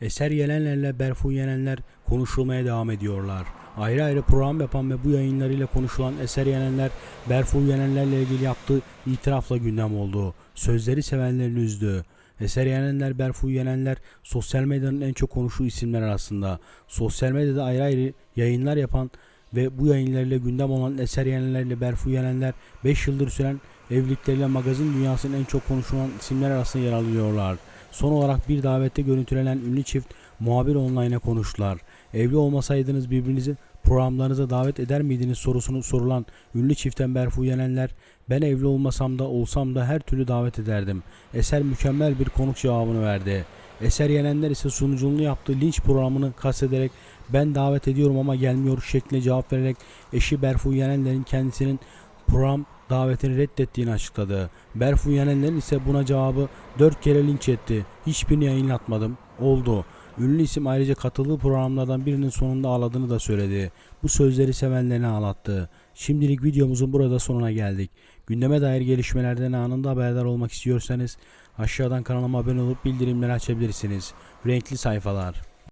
Eser Yelenler'le Berfu Yenenler konuşulmaya devam ediyorlar. Ayrı ayrı program yapan ve bu yayınlarıyla konuşulan Eser Yenenler, Berfu Yenenler'le ilgili yaptığı itirafla gündem oldu. Sözleri sevenlerini üzdü. Eser Yenenler, Berfu Yenenler sosyal medyanın en çok konuşulan isimler arasında. Sosyal medyada ayrı ayrı yayınlar yapan ve bu yayınlarıyla gündem olan Eser Yenenler ile Berfu Yenenler 5 yıldır süren evlilikleriyle magazin dünyasının en çok konuşulan isimler arasında yer alıyorlar. Son olarak bir davette görüntülenen ünlü çift muhabir online'a konuştular. Evli olmasaydınız birbirinizi programlarınıza davet eder miydiniz sorusunu sorulan ünlü çiften Berfu Yenenler ben evli olmasam da olsam da her türlü davet ederdim. Eser mükemmel bir konuk cevabını verdi. Eser Yenenler ise sunuculuğunu yaptığı linç programını kastederek ben davet ediyorum ama gelmiyor şeklinde cevap vererek eşi Berfu Yenenler'in kendisinin program davetini reddettiğini açıkladı. Berfu Yenenler'in ise buna cevabı 4 kere linç etti. Hiçbirini yayınlatmadım. Oldu. Ünlü isim ayrıca katıldığı programlardan birinin sonunda ağladığını da söyledi. Bu sözleri sevenlerini ağlattı. Şimdilik videomuzun burada sonuna geldik. Gündeme dair gelişmelerden anında haberdar olmak istiyorsanız aşağıdan kanalıma abone olup bildirimleri açabilirsiniz. Renkli sayfalar.